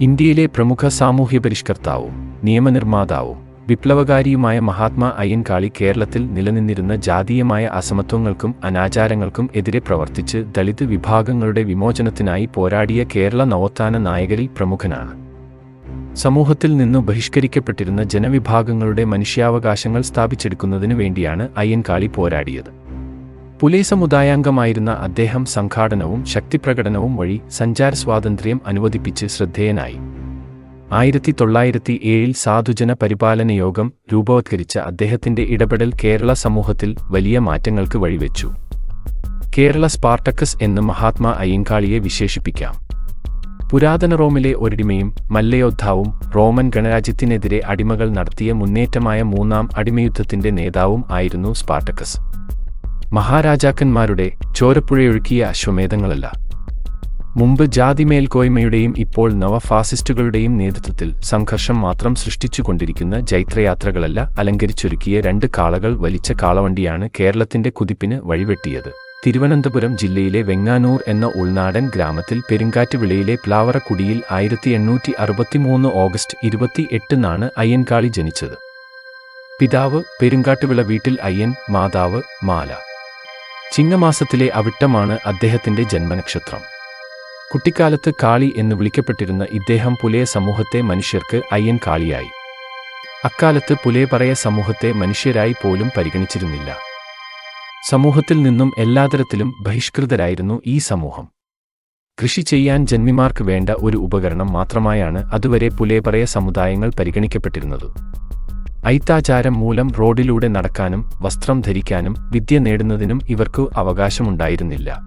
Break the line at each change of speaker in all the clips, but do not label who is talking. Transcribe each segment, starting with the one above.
ഇന്ത്യയിലെ പ്രമുഖ സാമൂഹ്യ പരിഷ്കർത്താവും നിയമനിർമ്മാതാവും വിപ്ലവകാരിയുമായ മഹാത്മാ അയ്യൻകാളി കേരളത്തിൽ നിലനിന്നിരുന്ന ജാതീയമായ അസമത്വങ്ങൾക്കും അനാചാരങ്ങൾക്കും എതിരെ പ്രവർത്തിച്ച് ദളിത് വിഭാഗങ്ങളുടെ വിമോചനത്തിനായി പോരാടിയ കേരള നവോത്ഥാന നായകരിൽ പ്രമുഖനാണ്. സമൂഹത്തിൽ നിന്നു ബഹിഷ്കരിക്കപ്പെട്ടിരുന്ന ജനവിഭാഗങ്ങളുടെ മനുഷ്യാവകാശങ്ങൾ സ്ഥാപിച്ചെടുക്കുന്നതിനു വേണ്ടിയാണ് അയ്യൻകാളി പോരാടിയത്. പുലേ സമുദായാംഗമായിരുന്ന അദ്ദേഹം സംഘാടനവും ശക്തിപ്രകടനവും വഴി സഞ്ചാര സ്വാതന്ത്ര്യം അനുവദിപ്പിച്ച് ശ്രദ്ധേയനായി. ആയിരത്തി തൊള്ളായിരത്തി ഏഴിൽ സാധുജന പരിപാലന യോഗം രൂപവത്കരിച്ച അദ്ദേഹത്തിന്റെ ഇടപെടൽ കേരള സമൂഹത്തിൽ വലിയ മാറ്റങ്ങൾക്ക് വഴിവെച്ചു. കേരള സ്പാർട്ടക്കസ് എന്ന് മഹാത്മാ അയ്യങ്കാളിയെ വിശേഷിപ്പിക്കാം. പുരാതന റോമിലെ ഒരിടിമയും മല്ലയോദ്ധാവും റോമൻ ഗണരാജ്യത്തിനെതിരെ അടിമകൾ നടത്തിയ മുന്നേറ്റമായ മൂന്നാം അടിമയുദ്ധത്തിന്റെ നേതാവും ആയിരുന്നു സ്പാർട്ടക്കസ്. മഹാരാജാക്കന്മാരുടെ ചോരപ്പുഴയൊഴുക്കിയ അശ്വമേധങ്ങളല്ല. മുമ്പ് ജാതി മേൽക്കോയ്മയുടെയും ഇപ്പോൾ നവഫാസിസ്റ്റുകളുടെയും നേതൃത്വത്തിൽ സംഘർഷം മാത്രം സൃഷ്ടിച്ചുകൊണ്ടിരിക്കുന്ന ജൈത്രയാത്രകളല്ല അലങ്കരിച്ചൊരുക്കിയ രണ്ട് കാളകൾ വലിച്ച കാളവണ്ടിയാണ് കേരളത്തിന്റെ കുതിപ്പിന് വഴിവെട്ടിയത്. തിരുവനന്തപുരം ജില്ലയിലെ വെങ്ങാനൂർ എന്ന ഉൾനാടൻ ഗ്രാമത്തിൽ പെരുങ്കാറ്റ് വിളയിലെ പ്ലാവറക്കുടിയിൽ ആയിരത്തി എണ്ണൂറ്റി അറുപത്തിമൂന്ന് ഓഗസ്റ്റ് ഇരുപത്തി എട്ടിനാണ് അയ്യൻകാളി ജനിച്ചത്. പിതാവ് പെരുങ്കാട്ടുവിള വീട്ടിൽ അയ്യൻ മാതാവ് മാല. ചിങ്ങമാസത്തിലെ അവിട്ടമാണ് അദ്ദേഹത്തിന്റെ ജന്മനക്ഷത്രം. കുട്ടിക്കാലത്ത് കാളി എന്ന് വിളിക്കപ്പെട്ടിരുന്ന ഇദ്ദേഹം പുലയ സമൂഹത്തെ മനുഷ്യർക്ക് അയ്യൻ കാളിയായി. അക്കാലത്ത് പുലേപറയ സമൂഹത്തെ മനുഷ്യരായി പോലും പരിഗണിച്ചിരുന്നില്ല. സമൂഹത്തിൽ നിന്നും എല്ലാതരത്തിലും ബഹിഷ്കൃതരായിരുന്നു ഈ സമൂഹം. കൃഷി ചെയ്യാൻ ജന്മിമാർക്ക് വേണ്ട ഒരു ഉപകരണം മാത്രമായാണ് അതുവരെ പുലേപറയ സമുദായങ്ങൾ പരിഗണിക്കപ്പെട്ടിരുന്നത്. ഐത്താചാരം മൂലം റോഡിലൂടെ നടക്കാനും വസ്ത്രം ധരിക്കാനും വിദ്യ നേടുന്നതിനും ഇവർക്കു അവകാശമുണ്ടായിരുന്നില്ല.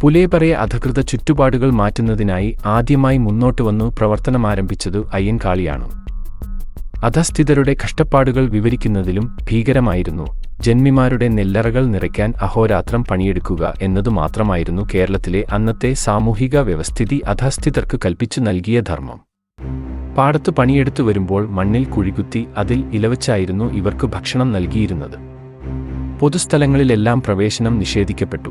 പുലേപറയ അധികൃത ചുറ്റുപാടുകൾ മാറ്റുന്നതിനായി ആദ്യമായി മുന്നോട്ട് വന്നു പ്രവർത്തനമാരംഭിച്ചതു അയ്യൻകാളിയാണ്. അധസ്ഥിതരുടെ കഷ്ടപ്പാടുകൾ വിവരിക്കുന്നതിലും ഭീകരമായിരുന്നു. ജന്മിമാരുടെ നെല്ലറകൾ നിറയ്ക്കാൻ അഹോരാത്രം പണിയെടുക്കുക എന്നതു മാത്രമായിരുന്നു കേരളത്തിലെ അന്നത്തെ സാമൂഹിക വ്യവസ്ഥിതി അധസ്ഥിതർക്ക് കൽപ്പിച്ചു നൽകിയ ധർമ്മം. പാടത്ത് പണിയെടുത്തു വരുമ്പോൾ മണ്ണിൽ കുഴികുത്തി അതിൽ ഇലവച്ചായിരുന്നു ഇവർക്ക് ഭക്ഷണം നൽകിയിരുന്നത്. പൊതുസ്ഥലങ്ങളിലെല്ലാം പ്രവേശനം നിഷേധിക്കപ്പെട്ടു.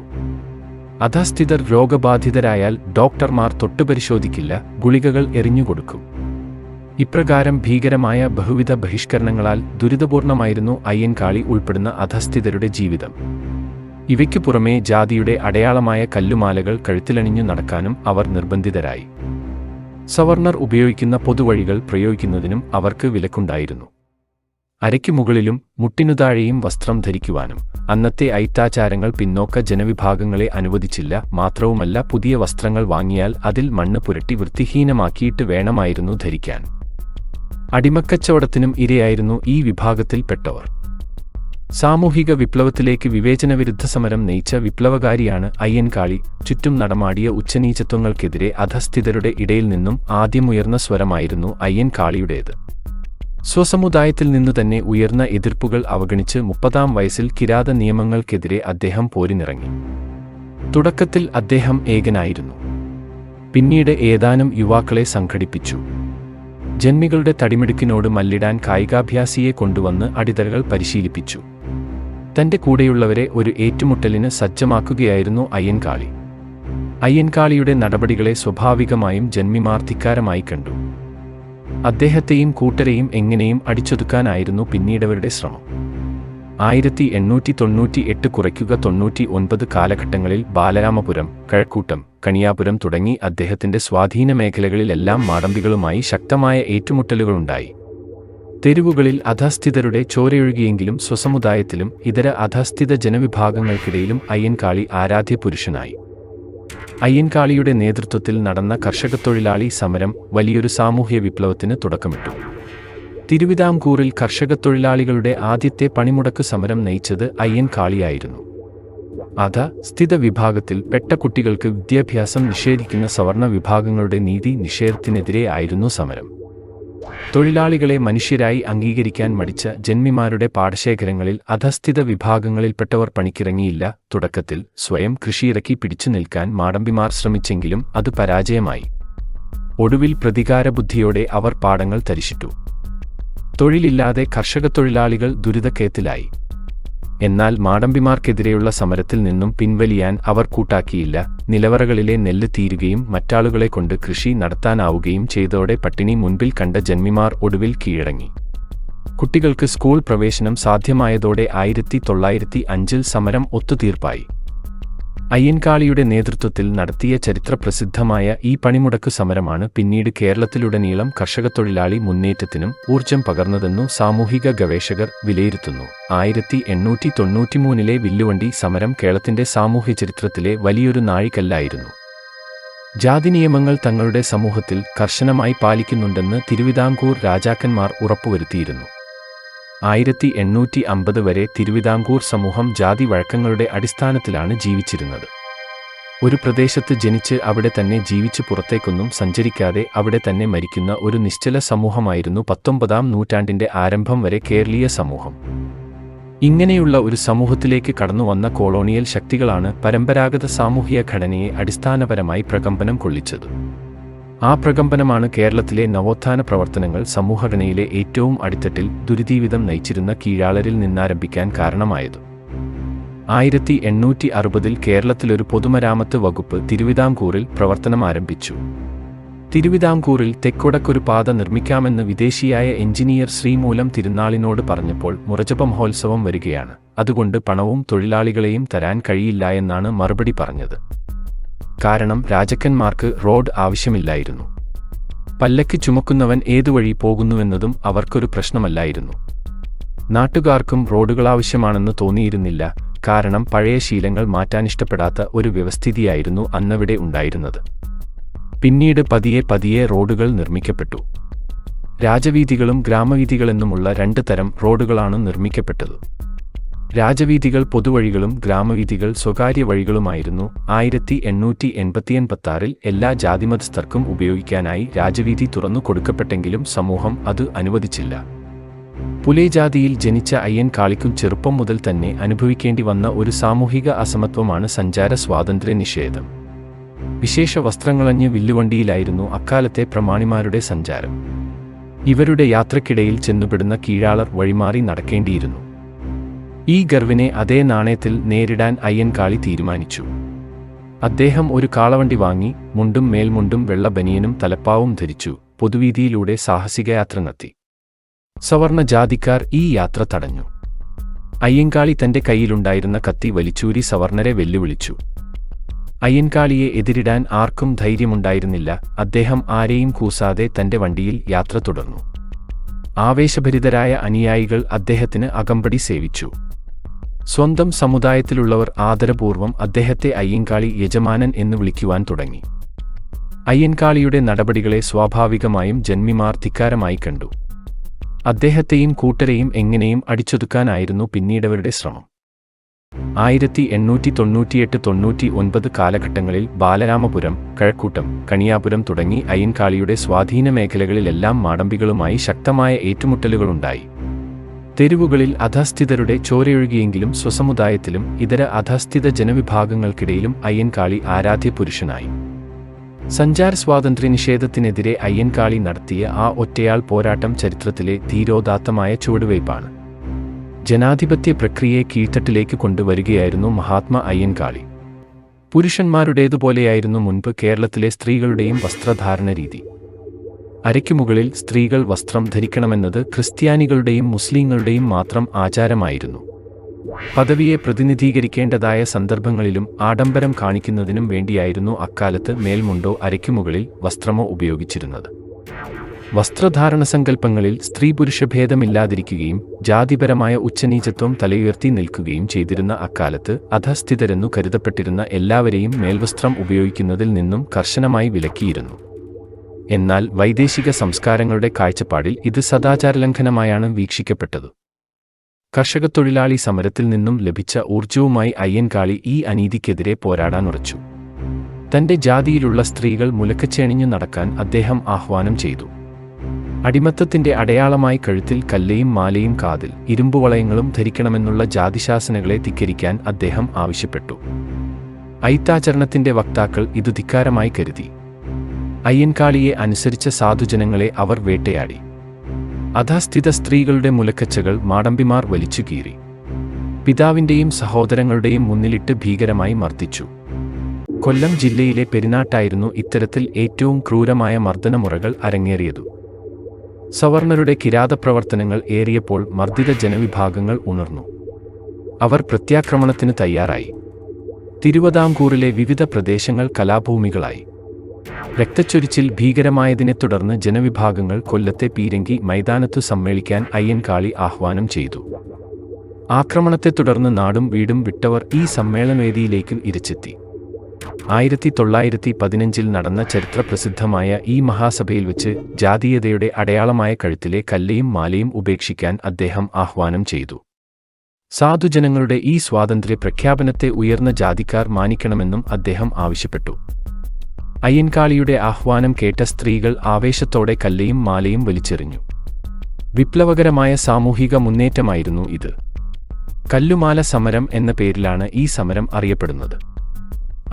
അധസ്ഥിതർ രോഗബാധിതരായാൽ ഡോക്ടർമാർ തൊട്ടുപരിശോധിക്കില്ല ഗുളികകൾ എറിഞ്ഞുകൊടുക്കും. ഇപ്രകാരം ഭീകരമായ ബഹുവിധ ബഹിഷ്കരണങ്ങളാൽ ദുരിതപൂർണമായിരുന്നു അയ്യൻകാളി ഉൾപ്പെടുന്ന അധസ്ഥിതരുടെ ജീവിതം. ഇവയ്ക്കു പുറമേ ജാതിയുടെ അടയാളമായ കല്ലുമാലകൾ കഴുത്തിലണിഞ്ഞു നടക്കാനും അവർ നിർബന്ധിതരായി. സവർണർ ഉപയോഗിക്കുന്ന പൊതുവഴികൾ പ്രയോഗിക്കുന്നതിനും അവർക്ക് വിലക്കുണ്ടായിരുന്നു. അരയ്ക്കു മുകളിലും മുട്ടിനു താഴെയും വസ്ത്രം ധരിക്കുവാനും അന്നത്തെ ഐത്താചാരങ്ങൾ പിന്നോക്ക ജനവിഭാഗങ്ങളെ അനുവദിച്ചില്ല മാത്രവുമല്ല പുതിയ വസ്ത്രങ്ങൾ വാങ്ങിയാൽ അതിൽ മണ്ണ് പുരട്ടി വൃത്തിഹീനമാക്കിയിട്ട് വേണമായിരുന്നു ധരിക്കാൻ. അടിമക്കച്ചവടത്തിനും ഇരയായിരുന്നു ഈ വിഭാഗത്തിൽപ്പെട്ടവർ. സാമൂഹിക വിപ്ലവത്തിലേക്ക് വിവേചനവിരുദ്ധ സമരം നയിച്ച വിപ്ലവകാരിയാണ് അയ്യൻകാളി ചുറ്റും നടമാടിയ ഉച്ചനീചത്വങ്ങൾക്കെതിരെ അധസ്ഥിതരുടെ ഇടയിൽ നിന്നും ആദ്യമുയർന്ന സ്വരമായിരുന്നു അയ്യൻകാളിയുടേത് സ്വസമുദായത്തിൽ നിന്നു തന്നെ ഉയർന്ന എതിർപ്പുകൾ അവഗണിച്ച് മുപ്പതാം വയസ്സിൽ കിരാത നിയമങ്ങൾക്കെതിരെ അദ്ദേഹം പോരിനിറങ്ങി. തുടക്കത്തിൽ അദ്ദേഹം ഏകനായിരുന്നു. പിന്നീട് ഏതാനും യുവാക്കളെ സംഘടിപ്പിച്ചു. ജന്മികളുടെ തടിമിടുക്കിനോട് മല്ലിടാൻ കായികാഭ്യാസിയെ കൊണ്ടുവന്ന് അടിതലകൾ പരിശീലിപ്പിച്ചു. തന്റെ കൂടെയുള്ളവരെ ഒരു ഏറ്റുമുട്ടലിന് സജ്ജമാക്കുകയായിരുന്നു അയ്യൻകാളി. അയ്യൻകാളിയുടെ നടപടികളെ സ്വാഭാവികമായും ജന്മിമാർ ധിക്കാരമായി കണ്ടു. അദ്ദേഹത്തെയും കൂട്ടരെയും എങ്ങനെയും അടിച്ചൊതുക്കാനായിരുന്നു പിന്നീടവരുടെ ശ്രമം. ആയിരത്തി എണ്ണൂറ്റി തൊണ്ണൂറ്റി എട്ട് കുറയ്ക്കുക തൊണ്ണൂറ്റി ഒൻപത് കാലഘട്ടങ്ങളിൽ ബാലരാമപുരം കഴക്കൂട്ടം കണിയാപുരം തുടങ്ങി അദ്ദേഹത്തിന്റെ സ്വാധീന മേഖലകളിലെല്ലാം മാടമ്പികളുമായി ശക്തമായ ഏറ്റുമുട്ടലുകളുണ്ടായി. തെരുവുകളിൽ അധസ്ഥിതരുടെ ചോരയൊഴുകിയെങ്കിലും സ്വസമുദായത്തിലും ഇതര അധസ്ഥിത ജനവിഭാഗങ്ങൾക്കിടയിലും അയ്യൻകാളി ആരാധ്യ പുരുഷനായി അയ്യൻകാളിയുടെ നേതൃത്വത്തിൽ നടന്ന കർഷകത്തൊഴിലാളി സമരം വലിയൊരു സാമൂഹ്യ വിപ്ലവത്തിന് തുടക്കമിട്ടു. തിരുവിതാംകൂറിൽ കർഷകത്തൊഴിലാളികളുടെ ആദ്യത്തെ പണിമുടക്ക് സമരം നയിച്ചത് അയ്യൻകാളിയായിരുന്നു. അധ സ്ഥിത വിഭാഗത്തിൽ പെട്ട കുട്ടികൾക്ക് വിദ്യാഭ്യാസം നിഷേധിക്കുന്ന സവർണ വിഭാഗങ്ങളുടെ നീതി നിഷേധത്തിനെതിരെ ആയിരുന്നു സമരം. തൊഴിലാളികളെ മനുഷ്യരായി അംഗീകരിക്കാൻ മടിച്ച ജന്മിമാരുടെ പാടശേഖരങ്ങളിൽ അധസ്ഥിത വിഭാഗങ്ങളിൽപ്പെട്ടവർ പണിക്കിറങ്ങിയില്ല. തുടക്കത്തിൽ സ്വയം കൃഷിയിറക്കി പിടിച്ചു നിൽക്കാൻ മാടമ്പിമാർ ശ്രമിച്ചെങ്കിലും അത് പരാജയമായി. ഒടുവിൽ പ്രതികാരബുദ്ധിയോടെ അവർ പാടങ്ങൾ തരിശിട്ടു. തൊഴിലില്ലാതെ കർഷകത്തൊഴിലാളികൾ ദുരിതക്കയത്തിലായി എന്നാൽ മാടമ്പിമാർക്കെതിരെയുള്ള സമരത്തിൽ നിന്നും പിൻവലിയാൻ അവർ കൂട്ടാക്കിയില്ല. നിലവറകളിലെ നെല്ല് തീരുകയും മറ്റാളുകളെ കൊണ്ട് കൃഷി നടത്താനാവുകയും ചെയ്തോടെ പട്ടിണി മുൻപിൽ കണ്ട ജന്മിമാർ ഒടുവിൽ കീഴടങ്ങി. കുട്ടികൾക്ക് സ്കൂൾ പ്രവേശനം സാധ്യമായതോടെ ആയിരത്തി തൊള്ളായിരത്തി അഞ്ചിൽ സമരം ഒത്തുതീർപ്പായി. അയ്യൻകാളിയുടെ നേതൃത്വത്തിൽ നടത്തിയ ചരിത്രപ്രസിദ്ധമായ ഈ പണിമുടക്ക് സമരമാണ് പിന്നീട് കേരളത്തിലുടനീളം കർഷകത്തൊഴിലാളി മുന്നേറ്റത്തിനും ഊർജം പകർന്നതെന്നു സാമൂഹിക ഗവേഷകർ വിലയിരുത്തുന്നു. ആയിരത്തി എണ്ണൂറ്റി തൊണ്ണൂറ്റിമൂന്നിലെ വില്ലുവണ്ടി സമരം കേരളത്തിന്റെ സാമൂഹ്യ ചരിത്രത്തിലെ വലിയൊരു നാഴികല്ലായിരുന്നു. ജാതി നിയമങ്ങൾ തങ്ങളുടെ സമൂഹത്തിൽ കർശനമായി പാലിക്കുന്നുണ്ടെന്ന് തിരുവിതാംകൂർ രാജാക്കന്മാർ ഉറപ്പുവരുത്തിയിരുന്നു. ആയിരത്തി എണ്ണൂറ്റി അമ്പത് വരെ തിരുവിതാംകൂർ സമൂഹം ജാതി വഴക്കങ്ങളുടെ അടിസ്ഥാനത്തിലാണ് ജീവിച്ചിരുന്നത്. ഒരു പ്രദേശത്ത് ജനിച്ച് അവിടെ തന്നെ ജീവിച്ച് പുറത്തേക്കൊന്നും സഞ്ചരിക്കാതെ അവിടെ തന്നെ മരിക്കുന്ന ഒരു നിശ്ചല സമൂഹമായിരുന്നു പത്തൊമ്പതാം നൂറ്റാണ്ടിന്റെ ആരംഭം വരെ കേരളീയ സമൂഹം. ഇങ്ങനെയുള്ള ഒരു സമൂഹത്തിലേക്ക് കടന്നുവന്ന കോളോണിയൽ ശക്തികളാണ് പരമ്പരാഗത സാമൂഹിക ഘടനയെ അടിസ്ഥാനപരമായി പ്രകമ്പനം കൊള്ളിച്ചത്. ആ പ്രകമ്പനമാണ് കേരളത്തിലെ നവോത്ഥാന പ്രവർത്തനങ്ങൾ സമൂഹഘടനയിലെ ഏറ്റവും അടിത്തട്ടിൽ ദുരിതീവിധം നയിച്ചിരുന്ന കീഴാളരിൽ നിന്നാരംഭിക്കാൻ കാരണമായത്. ആയിരത്തി എണ്ണൂറ്റി അറുപതിൽ കേരളത്തിലൊരു പൊതുമരാമത്ത് വകുപ്പ് തിരുവിതാംകൂറിൽ പ്രവർത്തനം ആരംഭിച്ചു. തിരുവിതാംകൂറിൽ തെക്കുടക്കൊരു പാത നിർമ്മിക്കാമെന്ന് വിദേശിയായ എഞ്ചിനീയർ ശ്രീമൂലം തിരുനാളിനോട് പറഞ്ഞപ്പോൾ മുറജപ മഹോത്സവം വരികയാണ്. അതുകൊണ്ട് പണവും തൊഴിലാളികളെയും തരാൻ കഴിയില്ല എന്നാണ് മറുപടി പറഞ്ഞത്. കാരണം രാജക്കന്മാർക്ക് റോഡ് ആവശ്യമില്ലായിരുന്നു. പല്ലക്ക് ചുമക്കുന്നവൻ ഏതുവഴി പോകുന്നുവെന്നതും അവർക്കൊരു പ്രശ്നമല്ലായിരുന്നു. നാട്ടുകാർക്കും റോഡുകൾ ആവശ്യമാണെന്ന് തോന്നിയിരുന്നില്ല കാരണം പഴയ ശീലങ്ങൾ മാറ്റാനിഷ്ടപ്പെടാത്ത ഒരു വ്യവസ്ഥിതിയായിരുന്നു അന്നവിടെ ഉണ്ടായിരുന്നത്. പിന്നീട് പതിയെ പതിയെ റോഡുകൾ നിർമ്മിക്കപ്പെട്ടു. രാജവീതികളും ഗ്രാമവീതികളെന്നുമുള്ള രണ്ട് തരം റോഡുകളാണ് നിർമ്മിക്കപ്പെട്ടത്. രാജവീഥികൾ പൊതുവഴികളും ഗ്രാമവീഥികൾ സ്വകാര്യ വഴികളുമായിരുന്നു ആയിരത്തി എണ്ണൂറ്റി എൺപത്തിയെൺപത്താറിൽ എല്ലാ ജാതിമതസ്ഥർക്കും ഉപയോഗിക്കാനായി രാജവീഥി തുറന്നു കൊടുക്കപ്പെട്ടെങ്കിലും സമൂഹം അത് അനുവദിച്ചില്ല. പുലേജാതിയിൽ ജനിച്ച അയ്യൻ കാളിക്കും ചെറുപ്പം മുതൽ തന്നെ അനുഭവിക്കേണ്ടി വന്ന ഒരു സാമൂഹിക അസമത്വമാണ് സഞ്ചാര സ്വാതന്ത്ര്യ നിഷേധം. വിശേഷ വസ്ത്രങ്ങളഞ്ഞ് വില്ലുവണ്ടിയിലായിരുന്നു അക്കാലത്തെ പ്രമാണിമാരുടെ സഞ്ചാരം. ഇവരുടെ യാത്രക്കിടയിൽ ചെന്നുപെടുന്ന കീഴാളർ വഴിമാറി നടക്കേണ്ടിയിരുന്നു. ഈ ഗർവിനെ അതേ നാണയത്തിൽ നേരിടാൻ അയ്യൻകാളി തീരുമാനിച്ചു. അദ്ദേഹം ഒരു കാളവണ്ടി വാങ്ങി മുണ്ടും മേൽമുണ്ടും വെള്ള ബനിയനും തലപ്പാവും ധരിച്ചു പൊതുവീതിയിലൂടെ സാഹസികയാത്ര നടത്തി. സവർണ ജാതിക്കാർ ഈ യാത്ര തടഞ്ഞു. അയ്യൻകാളി തന്റെ കയ്യിലുണ്ടായിരുന്ന കത്തി വലിച്ചൂരി സവർണരെ വെല്ലുവിളിച്ചു. അയ്യൻകാളിയെ എതിരിടാൻ ആർക്കും ധൈര്യമുണ്ടായിരുന്നില്ല അദ്ദേഹം ആരെയും കൂസാതെ തന്റെ വണ്ടിയിൽ യാത്ര തുടർന്നു. ആവേശഭരിതരായ അനുയായികൾ അദ്ദേഹത്തിന് അകമ്പടി സേവിച്ചു. സ്വന്തം സമുദായത്തിലുള്ളവർ ആദരപൂർവം അദ്ദേഹത്തെ അയ്യൻകാളി യജമാനൻ എന്ന് വിളിക്കുവാൻ തുടങ്ങി. അയ്യൻകാളിയുടെ നടപടികളെ സ്വാഭാവികമായും ജന്മിമാർ ധിക്കാരമായി കണ്ടു. അദ്ദേഹത്തെയും കൂട്ടരെയും എങ്ങനെയും അടിച്ചൊതുക്കാനായിരുന്നു പിന്നീടവരുടെ ശ്രമം. ആയിരത്തി എണ്ണൂറ്റി തൊണ്ണൂറ്റിയെട്ട് തൊണ്ണൂറ്റി ഒൻപത് കാലഘട്ടങ്ങളിൽ ബാലരാമപുരം കഴക്കൂട്ടം കണിയാപുരം തുടങ്ങി അയ്യൻകാളിയുടെ സ്വാധീന മേഖലകളിലെല്ലാം മാടമ്പികളുമായി ശക്തമായ ഏറ്റുമുട്ടലുകളുണ്ടായി. തെരുവുകളിൽ അധസ്ഥിതരുടെ ചോരയൊഴുകിയെങ്കിലും സ്വസമുദായത്തിലും ഇതര അധസ്ഥിത ജനവിഭാഗങ്ങൾക്കിടയിലും അയ്യൻകാളി ആരാധ്യ പുരുഷനായി സഞ്ചാര സ്വാതന്ത്ര്യ നിഷേധത്തിനെതിരെ അയ്യൻകാളി നടത്തിയ ആ ഒറ്റയാൾ പോരാട്ടം ചരിത്രത്തിലെ ധീരോദാത്തമായ ചുവടുവയ്പാണ്. ജനാധിപത്യ പ്രക്രിയയെ കീഴ്ത്തട്ടിലേക്ക് കൊണ്ടുവരികയായിരുന്നു മഹാത്മാ അയ്യൻകാളി. പുരുഷന്മാരുടേതുപോലെയായിരുന്നു മുൻപ് കേരളത്തിലെ സ്ത്രീകളുടെയും വസ്ത്രധാരണ രീതി അരയ്ക്കുമുകളിൽ സ്ത്രീകൾ വസ്ത്രം ധരിക്കണമെന്നത് ക്രിസ്ത്യാനികളുടെയും മുസ്ലിങ്ങളുടെയും മാത്രം ആചാരമായിരുന്നു. പദവിയെ പ്രതിനിധീകരിക്കേണ്ടതായ സന്ദർഭങ്ങളിലും ആഡംബരം കാണിക്കുന്നതിനും വേണ്ടിയായിരുന്നു അക്കാലത്ത് മേൽമുണ്ടോ അരയ്ക്കുമുകളിൽ വസ്ത്രമോ ഉപയോഗിച്ചിരുന്നത്. വസ്ത്രധാരണ സങ്കല്പങ്ങളിൽ സ്ത്രീ പുരുഷഭേദമില്ലാതിരിക്കുകയും ജാതിപരമായ ഉച്ചനീചത്വം തലയുയർത്തി നിൽക്കുകയും ചെയ്തിരുന്ന അക്കാലത്ത് അധസ്ഥിതരെന്നു കരുതപ്പെട്ടിരുന്ന എല്ലാവരെയും മേൽവസ്ത്രം ഉപയോഗിക്കുന്നതിൽ നിന്നും കർശനമായി വിലക്കിയിരുന്നു. എന്നാൽ വൈദേശിക സംസ്കാരങ്ങളുടെ കാഴ്ചപ്പാടിൽ ഇത് സദാചാരലംഘനമായാണ് വീക്ഷിക്കപ്പെട്ടത്. കർഷകത്തൊഴിലാളി സമരത്തിൽ നിന്നും ലഭിച്ച ഊർജവുമായി അയ്യൻകാളി ഈ അനീതിക്കെതിരെ പോരാടാൻ ഉറച്ചു തന്റെ ജാതിയിലുള്ള സ്ത്രീകൾ മുലക്കച്ചേണിഞ്ഞു നടക്കാൻ അദ്ദേഹം ആഹ്വാനം ചെയ്തു. അടിമത്തത്തിന്റെ അടയാളമായി കഴുത്തിൽ കല്ലയും മാലയും കാതിൽ ഇരുമ്പുവളയങ്ങളും ധരിക്കണമെന്നുള്ള ജാതിശാസനകളെ ധിക്കരിക്കാൻ അദ്ദേഹം ആവശ്യപ്പെട്ടു. ഐത്താചരണത്തിന്റെ വക്താക്കൾ ഇത് ധിക്കാരമായി കരുതി. അയ്യൻകാളിയെ അനുസരിച്ച സാധുജനങ്ങളെ അവർ വേട്ടയാടി. അധസ്ഥിത സ്ത്രീകളുടെ മുലക്കച്ചകൾ മാടമ്പിമാർ വലിച്ചു കീറി. പിതാവിന്റെയും സഹോദരങ്ങളുടെയും മുന്നിലിട്ട് ഭീകരമായി മർദ്ദിച്ചു. കൊല്ലം ജില്ലയിലെ പെരിനാട്ടായിരുന്നു ഇത്തരത്തിൽ ഏറ്റവും ക്രൂരമായ മർദ്ദനമുറകൾ അരങ്ങേറിയതു. സവർണരുടെ കിരാതപ്രവർത്തനങ്ങൾ ഏറിയപ്പോൾ മർദ്ദിത ജനവിഭാഗങ്ങൾ ഉണർന്നു. അവർ പ്രത്യാക്രമണത്തിന് തയ്യാറായി. തിരുവിതാംകൂറിലെ വിവിധ പ്രദേശങ്ങൾ കലാഭൂമികളായി. രക്തച്ചൊരിച്ചിൽ ഭീകരമായതിനെ തുടർന്ന് ജനവിഭാഗങ്ങൾ കൊല്ലത്തെ പീരങ്കി മൈതാനത്തു സമ്മേളിക്കാൻ അയ്യൻകാളി ആഹ്വാനം ചെയ്തു. ആക്രമണത്തെ തുടർന്ന് നാടും വീടും വിട്ടവർ ഈ സമ്മേളനവേദിയിലേക്കും ഇരിച്ചെത്തി. ആയിരത്തി തൊള്ളായിരത്തി പതിനഞ്ചിൽ നടന്ന ചരിത്രപ്രസിദ്ധമായ ഈ മഹാസഭയിൽ വെച്ച് ജാതീയതയുടെ അടയാളമായ കഴുത്തിലെ കല്ലയും മാലയും ഉപേക്ഷിക്കാൻ അദ്ദേഹം ആഹ്വാനം ചെയ്തു. സാധുജനങ്ങളുടെ ഈ സ്വാതന്ത്ര്യ പ്രഖ്യാപനത്തെ ഉയർന്ന ജാതിക്കാർ മാനിക്കണമെന്നും അദ്ദേഹം ആവശ്യപ്പെട്ടു. അയ്യൻകാളിയുടെ ആഹ്വാനം കേട്ട സ്ത്രീകൾ ആവേശത്തോടെ കല്ലയും മാലയും വലിച്ചെറിഞ്ഞു. വിപ്ലവകരമായ സാമൂഹിക മുന്നേറ്റമായിരുന്നു ഇത്. കല്ലുമാല സമരം എന്ന പേരിലാണ് ഈ സമരം അറിയപ്പെടുന്നത്.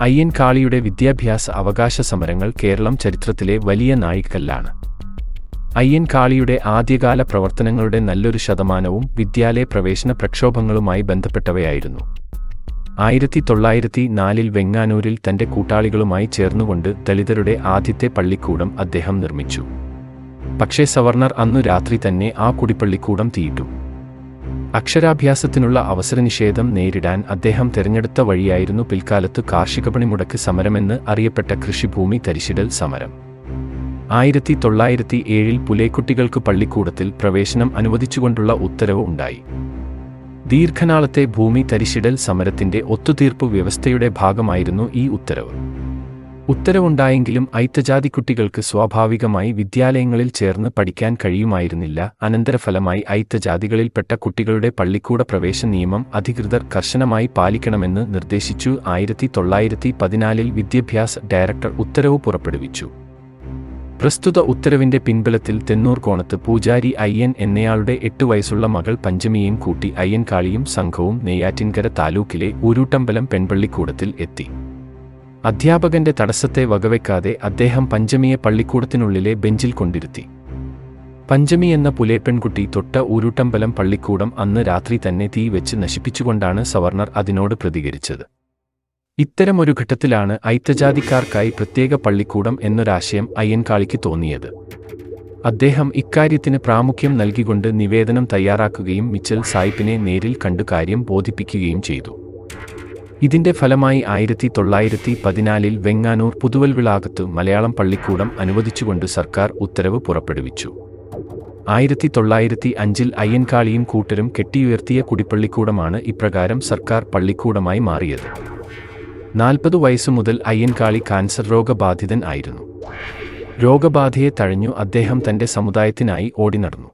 അയ്യൻകാളിയുടെ വിദ്യാഭ്യാസ അവകാശ സമരങ്ങൾ കേരളം ചരിത്രത്തിലെ വലിയ നാഴികക്കല്ലാണ്. അയ്യൻകാളിയുടെ ആദ്യകാല പ്രവർത്തനങ്ങളുടെ നല്ലൊരു ശതമാനവും വിദ്യാലയ പ്രവേശന പ്രക്ഷോഭങ്ങളുമായി ബന്ധപ്പെട്ടവയായിരുന്നു. ആയിരത്തി തൊള്ളായിരത്തി നാലിൽ വെങ്ങാനൂരിൽ തന്റെ കൂട്ടാളികളുമായി ചേർന്നുകൊണ്ട് ദളിതരുടെ ആദ്യത്തെ പള്ളിക്കൂടം അദ്ദേഹം നിർമ്മിച്ചു. പക്ഷേ സവർണർ അന്നു രാത്രി തന്നെ ആ കുടിപ്പള്ളിക്കൂടം തീയിട്ടു. അക്ഷരാഭ്യാസത്തിനുള്ള അവസരനിഷേധം നേരിടാൻ അദ്ദേഹം തിരഞ്ഞെടുത്ത വഴിയായിരുന്നു പിൽക്കാലത്ത് കാർഷിക പണിമുടക്ക് സമരമെന്ന് അറിയപ്പെട്ട കൃഷിഭൂമി തരിശിടൽ സമരം. ആയിരത്തി തൊള്ളായിരത്തി ഏഴിൽ പുലേക്കുട്ടികൾക്ക് പള്ളിക്കൂടത്തിൽ പ്രവേശനം അനുവദിച്ചുകൊണ്ടുള്ള ഉത്തരവ് ഉണ്ടായി. ദീർഘനാളത്തെ ഭൂമി തരിശിടൽ സമരത്തിന്റെ ഒത്തുതീർപ്പ് വ്യവസ്ഥയുടെ ഭാഗമായിരുന്നു ഈ ഉത്തരവ്. ഉത്തരവുണ്ടായെങ്കിലും ഐത്തജാതി കുട്ടികൾക്ക് സ്വാഭാവികമായി വിദ്യാലയങ്ങളിൽ ചേർന്ന് പഠിക്കാൻ കഴിയുമായിരുന്നില്ല. അനന്തരഫലമായി ഐത്തജാതികളിൽപ്പെട്ട കുട്ടികളുടെ പള്ളിക്കൂട പ്രവേശ നിയമം അധികൃതർ കർശനമായി പാലിക്കണമെന്ന് നിർദ്ദേശിച്ചു. ആയിരത്തി തൊള്ളായിരത്തി പതിനാലിൽ വിദ്യാഭ്യാസ ഡയറക്ടർ ഉത്തരവ് പുറപ്പെടുവിച്ചു. പ്രസ്തുത ഉത്തരവിന്റെ പിൻബലത്തിൽ തെന്നൂർ കോണത്ത് പൂജാരി അയ്യൻ എന്നയാളുടെ എട്ടു വയസ്സുള്ള മകൾ പഞ്ചമിയെയും കൂട്ടി അയ്യൻകാളിയും സംഘവും നെയ്യാറ്റിൻകര താലൂക്കിലെ ഊരൂട്ടമ്പലം പെൺപള്ളിക്കൂടത്തിൽ എത്തി. അധ്യാപകന്റെ തടസ്സത്തെ വകവെക്കാതെ അദ്ദേഹം പഞ്ചമിയെ പള്ളിക്കൂടത്തിനുള്ളിലെ ബെഞ്ചിൽ കൊണ്ടിരുത്തി. പഞ്ചമി എന്ന പുലേപ്പെൺകുട്ടി തൊട്ട ഊരുട്ടമ്പലം പള്ളിക്കൂടം അന്ന് രാത്രി തന്നെ തീ വെച്ച് നശിപ്പിച്ചുകൊണ്ടാണ് സവർണർ അതിനോട് പ്രതികരിച്ചത്. ഇത്തരമൊരു ഘട്ടത്തിലാണ് ഐത്തജാതിക്കാർക്കായി പ്രത്യേക പള്ളിക്കൂടം എന്നൊരാശയം അയ്യൻകാളിക്ക് തോന്നിയത്. അദ്ദേഹം ഇക്കാര്യത്തിന് പ്രാമുഖ്യം നൽകിക്കൊണ്ട് നിവേദനം തയ്യാറാക്കുകയും മിച്ചൽ സായിപ്പിനെ നേരിൽ കണ്ടു കാര്യം ബോധിപ്പിക്കുകയും ചെയ്തു. ഇതിന്റെ ഫലമായി ആയിരത്തി തൊള്ളായിരത്തി പതിനാലിൽ വെങ്ങാനൂർ പുതുവൽവിളാകത്ത് മലയാളം പള്ളിക്കൂടം അനുവദിച്ചുകൊണ്ട് സർക്കാർ ഉത്തരവ് പുറപ്പെടുവിച്ചു. ആയിരത്തി തൊള്ളായിരത്തി അഞ്ചിൽ അയ്യൻകാളിയും കൂട്ടരും കെട്ടിയുയർത്തിയ കുടിപ്പള്ളിക്കൂടമാണ് ഇപ്രകാരം സർക്കാർ പള്ളിക്കൂടമായി മാറിയത്. നാൽപ്പത് വയസ്സു മുതൽ അയ്യൻകാളി കാൻസർ രോഗബാധിതൻ ആയിരുന്നു. രോഗബാധയെ തഴഞ്ഞു അദ്ദേഹം തന്റെ സമുദായത്തിനായി ഓടി നടന്നു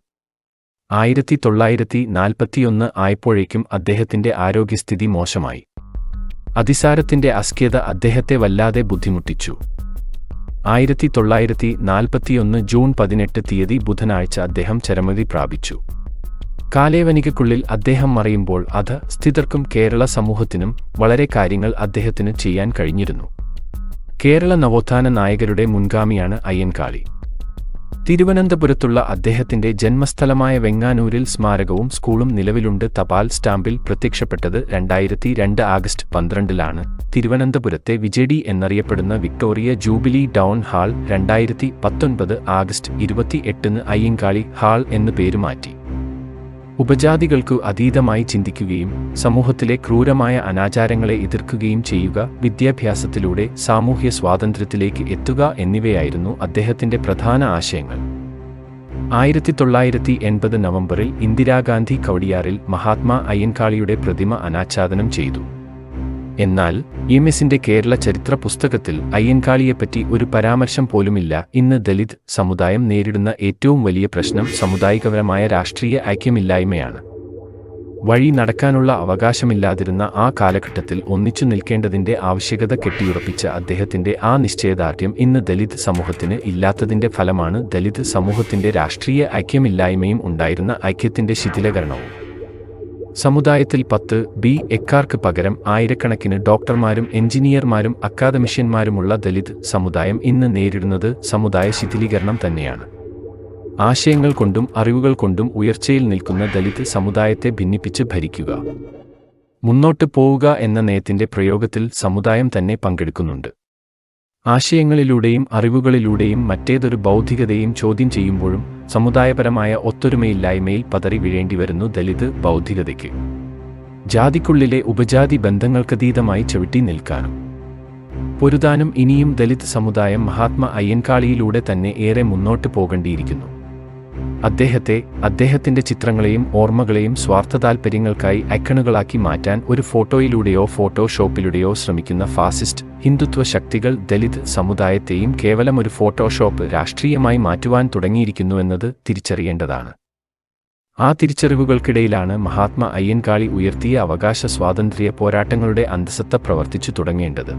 ആയിരത്തി തൊള്ളായിരത്തി നാൽപ്പത്തിയൊന്ന് ആയപ്പോഴേക്കും അദ്ദേഹത്തിന്റെ ആരോഗ്യസ്ഥിതി മോശമായി. അതിസാരത്തിന്റെ അസ്ക്യത അദ്ദേഹത്തെ വല്ലാതെ ബുദ്ധിമുട്ടിച്ചു. ആയിരത്തി തൊള്ളായിരത്തി നാൽപ്പത്തിയൊന്ന് ജൂൺ പതിനെട്ട് തീയതി ബുധനാഴ്ച അദ്ദേഹം ചരമതി പ്രാപിച്ചു. കാലേവനികക്കുള്ളിൽ അദ്ദേഹം മറിയുമ്പോൾ അത് സ്ഥിതർക്കും കേരള സമൂഹത്തിനും വളരെ കാര്യങ്ങൾ അദ്ദേഹത്തിന് ചെയ്യാൻ കഴിഞ്ഞിരുന്നു. കേരള നവോത്ഥാന നായകരുടെ മുൻഗാമിയാണ് അയ്യൻകാളി. തിരുവനന്തപുരത്തുള്ള അദ്ദേഹത്തിന്റെ ജന്മസ്ഥലമായ വെങ്ങാനൂരിൽ സ്മാരകവും സ്കൂളും നിലവിലുണ്ട്. തപാൽ സ്റ്റാമ്പിൽ പ്രത്യക്ഷപ്പെട്ടത് രണ്ടായിരത്തി രണ്ട് ആഗസ്റ്റ് പന്ത്രണ്ടിലാണ്. തിരുവനന്തപുരത്തെ വിജഡി എന്നറിയപ്പെടുന്ന വിക്ടോറിയ ജൂബിലി ഡൗൺ ഹാൾ രണ്ടായിരത്തി പത്തൊൻപത് ആഗസ്റ്റ് ഇരുപത്തി എട്ടിന് അയ്യങ്കാളി ഹാൾ എന്നു പേരുമാറ്റി. ഉപജാതികൾക്കു അതീതമായി ചിന്തിക്കുകയും സമൂഹത്തിലെ ക്രൂരമായ അനാചാരങ്ങളെ എതിർക്കുകയും ചെയ്യുക വിദ്യാഭ്യാസത്തിലൂടെ സാമൂഹ്യ സ്വാതന്ത്ര്യത്തിലേക്ക് എത്തുക എന്നിവയായിരുന്നു അദ്ദേഹത്തിന്റെ പ്രധാന ആശയങ്ങൾ. ആയിരത്തി തൊള്ളായിരത്തി എൺപത് നവംബറിൽ ഇന്ദിരാഗാന്ധി കവടിയാറിൽ മഹാത്മാ അയ്യൻകാളിയുടെ പ്രതിമ അനാച്ഛാദനം ചെയ്തു. എന്നാൽ എം കേരള ചരിത്ര പുസ്തകത്തിൽ അയ്യൻകാളിയെപ്പറ്റി ഒരു പരാമർശം പോലുമില്ല. ഇന്ന് ദലിത് സമുദായം നേരിടുന്ന ഏറ്റവും വലിയ പ്രശ്നം സമുദായികപരമായ രാഷ്ട്രീയ ഐക്യമില്ലായ്മയാണ്. വഴി നടക്കാനുള്ള അവകാശമില്ലാതിരുന്ന ആ കാലഘട്ടത്തിൽ ഒന്നിച്ചു നിൽക്കേണ്ടതിന്റെ ആവശ്യകത കെട്ടിയുറപ്പിച്ച അദ്ദേഹത്തിന്റെ ആ നിശ്ചയദാർഢ്യം ഇന്ന് ദലിത് സമൂഹത്തിന് ഇല്ലാത്തതിന്റെ ഫലമാണ് ദലിത് സമൂഹത്തിന്റെ രാഷ്ട്രീയ ഐക്യമില്ലായ്മയും ഉണ്ടായിരുന്ന ഐക്യത്തിന്റെ ശിഥിലകരണവും. സമുദായത്തിൽ പത്ത് ബി എക്കാർക്ക് പകരം ആയിരക്കണക്കിന് ഡോക്ടർമാരും എഞ്ചിനീയർമാരും അക്കാദമിഷ്യന്മാരുമുള്ള ദലിത് സമുദായം ഇന്ന് നേരിടുന്നത് സമുദായ ശിഥിലീകരണം തന്നെയാണ്. ആശയങ്ങൾ കൊണ്ടും അറിവുകൾ കൊണ്ടും ഉയർച്ചയിൽ നിൽക്കുന്ന ദലിത് സമുദായത്തെ ഭിന്നിപ്പിച്ച് ഭരിക്കുക. മുന്നോട്ട് പോവുക എന്ന നയത്തിന്റെ പ്രയോഗത്തിൽ സമുദായം തന്നെ പങ്കെടുക്കുന്നുണ്ട്. ആശയങ്ങളിലൂടെയും അറിവുകളിലൂടെയും മറ്റേതൊരു ബൗദ്ധികതയും ചോദ്യം ചെയ്യുമ്പോഴും സമുദായപരമായ ഒത്തൊരുമയില്ലായ്മയിൽ പതറി വീഴേണ്ടിവരുന്നു ദലിത് ബൗദ്ധികതയ്ക്ക്. ജാതിക്കുള്ളിലെ ഉപജാതി ബന്ധങ്ങൾക്കതീതമായി ചവിട്ടി നിൽക്കാനും. പൊരുതാനും ഇനിയും ദലിത് സമുദായം മഹാത്മാ അയ്യൻകാളിയിലൂടെ തന്നെ ഏറെ മുന്നോട്ട് പോകേണ്ടിയിരിക്കുന്നു. അദ്ദേഹത്തെ അദ്ദേഹത്തിന്റെ ചിത്രങ്ങളെയും ഓർമ്മകളെയും സ്വാർത്ഥ താൽപ്പര്യങ്ങൾക്കായി ഐക്കണുകളാക്കി മാറ്റാൻ ഒരു ഫോട്ടോയിലൂടെയോ ഫോട്ടോഷോപ്പിലൂടെയോ ശ്രമിക്കുന്ന ഫാസിസ്റ്റ് ഹിന്ദുത്വ ശക്തികൾ ദലിത് സമുദായത്തെയും കേവലം ഒരു ഫോട്ടോഷോപ്പ് രാഷ്ട്രീയമായി മാറ്റുവാൻ തുടങ്ങിയിരിക്കുന്നുവെന്നത് തിരിച്ചറിയേണ്ടതാണ്. ആ തിരിച്ചറിവുകൾക്കിടയിലാണ് മഹാത്മാ അയ്യൻകാളി ഉയർത്തിയ അവകാശ സ്വാതന്ത്ര്യ പോരാട്ടങ്ങളുടെ അന്തസത്ത പ്രവർത്തിച്ചു തുടങ്ങേണ്ടത്.